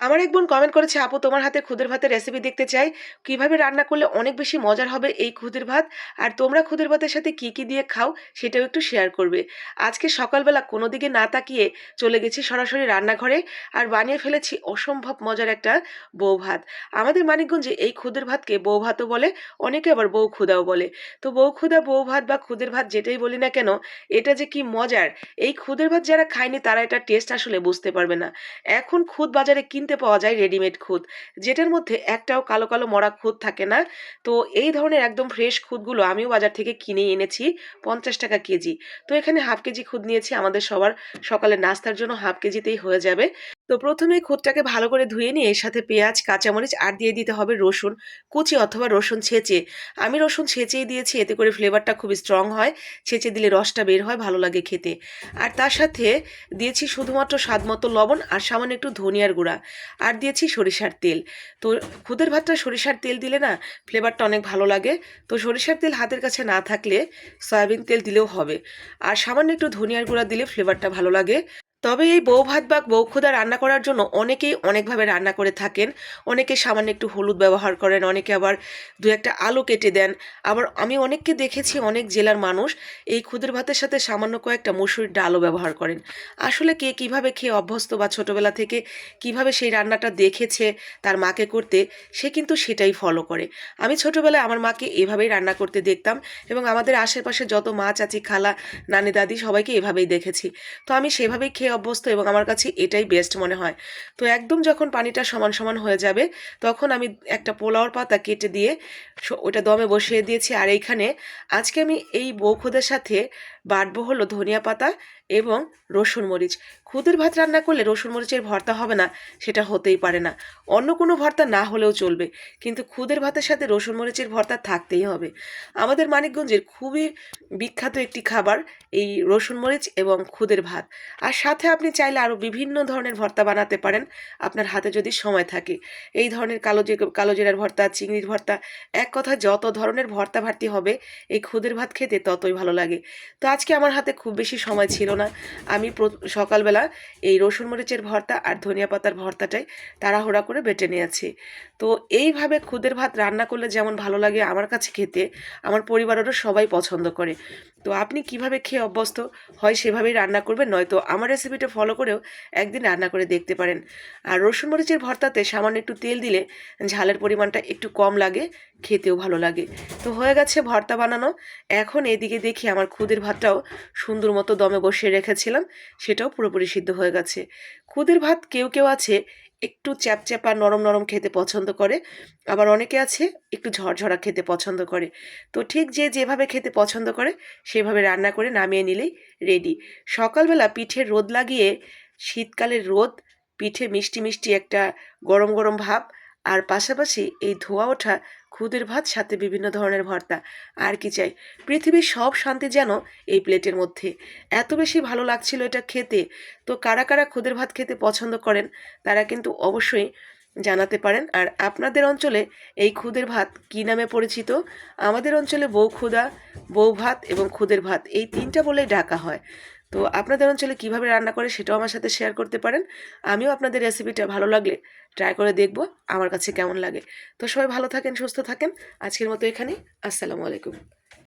আমার এক বোন কমেন্ট করেছে, আপু, তোমার হাতে খুদের ভাতের রেসিপি দেখতে চাই। কীভাবে রান্না করলে অনেক বেশি মজার হবে এই খুদের ভাত? আর তোমরা খুদের ভাতের সাথে কি কি দিয়ে খাও সেটাও একটু শেয়ার করবে। আজকে সকালবেলা কোনো দিকে না তাকিয়ে চলে গেছি সরাসরি রান্নাঘরে আর বানিয়ে ফেলেছি অসম্ভব মজার একটা বউ ভাত। আমাদের মানিকগঞ্জে এই খুদের ভাতকে বউ ভাতও বলে, অনেকে আবার বউ খুদাও বলে। তো বউ খুদা বউ ভাত বা খুদের ভাত যেটাই বলি না কেন, এটা যে কি মজার! এই খুদের ভাত যারা খায়নি তারা এটা টেস্ট আসলে বুঝতে পারবে না। এখন খুদ বাজারে কিনতে পাওয়া যায় রেডিমেড খুদ। যেটার মধ্যে একটাও কালো কালো মরা খুদ থাকে না। তো এই ধরনের একদম ফ্রেশ খুদগুলো আমিও বাজার থেকে কিনে এনেছি, পঞ্চাশ টাকা কেজি। তো এখানে হাফ কেজি খুদ নিয়েছি, আমাদের সবার সকালে নাস্তার জন্য হাফ কেজিতেই হয়ে যাবে। তো প্রথমে খুদটাকে ভালো করে ধুয়ে নিয়ে এর সাথে পেঁয়াজ, কাঁচামরিচ আর দিয়ে দিতে হবে রসুন, কুচি অথবা রসুন ছেঁচে। আমি রসুন ছেঁচেই দিয়েছি, এতে করে ফ্লেভারটা খুব স্ট্রং হয়, ছেঁচে দিলে রসটা বের হয়, ভালো লাগে খেতে। আর তার সাথে দিয়েছি শুধুমাত্র স্বাদ মতো লবণ আর সামান্য একটু ধনিয়ার গুঁড়া। আর দিয়েছি সরিষার তেল। তো খুদের ভাতটা সরিষার তেল দিলে না ফ্লেভারটা অনেক ভালো লাগে। তো সরিষার তেল হাতের কাছে না থাকলে সয়াবিন তেল দিলেও হবে। আর সামান্য একটু ধনিয়ার গুঁড়া দিলে ফ্লেভারটা ভালো লাগে। তবে এই বউ ভাত বা বউ ক্ষুদা রান্না করার জন্য অনেকেই অনেকভাবে রান্না করে থাকেন। অনেকে সামান্য একটু হলুদ ব্যবহার করেন, অনেকে আবার দু একটা আলু কেটে দেন। আবার আমি অনেককে দেখেছি, অনেক জেলার মানুষ এই ক্ষুদের ভাতের সাথে সামান্য কয়েকটা মসুরির ডালও ব্যবহার করেন। আসলে কে কীভাবে খেয়ে অভ্যস্ত বা ছোটোবেলা থেকে কীভাবে সেই রান্নাটা দেখেছে তার মাকে করতে, সে কিন্তু সেটাই ফলো করে। আমি ছোটোবেলায় আমার মাকে এভাবেই রান্না করতে দেখতাম এবং আমাদের আশেপাশে যত মা, চাচি, খালা, নানি, দাদি সবাইকে এভাবেই দেখেছি। তো আমি সেভাবেই খেয়ে অভ্যস্ত এবং আমার কাছে এটাই বেস্ট মনে হয়। তো একদম যখন পানিটা সমান সমান হয়ে যাবে, তখন আমি একটা পোলাওর পাতা কেটে দিয়ে ওটা দমে বসিয়ে দিয়েছি। আর এইখানে আজকে আমি এই বৌখোদের সাথে বাটবো হলো ধনিয়া পাতা এবং রসুন মরিচ। খুদের ভাত রান্না করলে রসুন মরিচের ভর্তা হবে না, সেটা হতেই পারে না। অন্য কোনো ভর্তা না হলেও চলবে, কিন্তু খুদের ভাতের সাথে রসুন মরিচের ভর্তা থাকতেই হবে। আমাদের মানিকগঞ্জের খুবই বিখ্যাত একটি খাবার এই রসুন মরিচ এবং খুদের ভাত। আর সাথে আপনি চাইলে আরও বিভিন্ন ধরনের ভর্তা বানাতে পারেন। আপনার হাতে যদি সময় থাকে। এই ধরনের কালো যে, কালো জিরার ভর্তা, চিংড়ির ভর্তা, এক কথা যত ধরনের ভর্তা ভার্তি হবে, এই খুদের ভাত খেতে ততই ভালো লাগে। তো আজকে আমার হাতে খুব বেশি সময় ছিল না। আমি সকালবেলা এই রসুন মরিচের ভর্তা আর ধনিয়া পাতার ভর্তাটাই তাড়াহুড়া করে বেটে নিয়েছি। তো এইভাবে খুদের ভাত রান্না করলে যেমন ভালো লাগে আমার কাছে খেতে, আমার পরিবারেরও সবাই পছন্দ করে। তো আপনি কীভাবে খেয়ে অভ্যস্ত হয় সেভাবেই রান্না করবেন, নয়তো আমার রেসিপিটা ফলো করেও একদিন রান্না করে দেখতে পারেন। আর রসুন মরিচের ভর্তাতে সামান্য একটু তেল দিলে ঝালের পরিমাণটা একটু কম লাগে, খেতেও ভালো লাগে। তো হয়ে গেছে ভর্তা বানানো। এখন এদিকে দেখি আমার খুদের ভাতটাও সুন্দর মতো দমে বসিয়ে রেখেছিলাম, সেটাও পুরোপুরি সিদ্ধ হয়ে গেছে। খুদের ভাত কেউ কেউ আছে একটু চ্যাপচ্যাপা, নরম নরম খেতে পছন্দ করে। আবার অনেকে আছে একটু ঝরঝরা খেতে পছন্দ করে। তো ঠিক যে যেভাবে খেতে পছন্দ করে, সেভাবে রান্না করে নামিয়ে নিলেই রেডি সকালবেলা পিঠে রোদ লাগিয়ে শীতকালের রোদ, পিঠে মিষ্টি মিষ্টি একটা গরম গরম ভাব, আর পাশাপাশি এই ধোয়া ওঠা খুদের ভাত, সাথে বিভিন্ন ধরনের ভর্তা। আর কি চাই? পৃথিবীর সব শান্তি যেন এই প্লেটের মধ্যে। এত বেশি ভালো লাগছিল এটা খেতে। তো কারা কারা খুদের ভাত খেতে পছন্দ করেন, তারা কিন্তু অবশ্যই জানাতে পারেন। আর আপনাদের অঞ্চলে এই খুদের ভাত কী নামে পরিচিত? আমাদের অঞ্চলে বউ খুদা বউ ভাত এবং খুদের ভাত, এই তিনটা বলেই ডাকা হয়। তো আপনাদের অঞ্চলে কীভাবে রান্না করে সেটাও আমার সাথে শেয়ার করতে পারেন। আমিও আপনাদের রেসিপিটা ভালো লাগলে ট্রাই করে দেখব আমার কাছে কেমন লাগে। তো সবাই ভালো থাকেন, সুস্থ থাকেন। আজকের মতো এখানে আসসালামু আলাইকুম।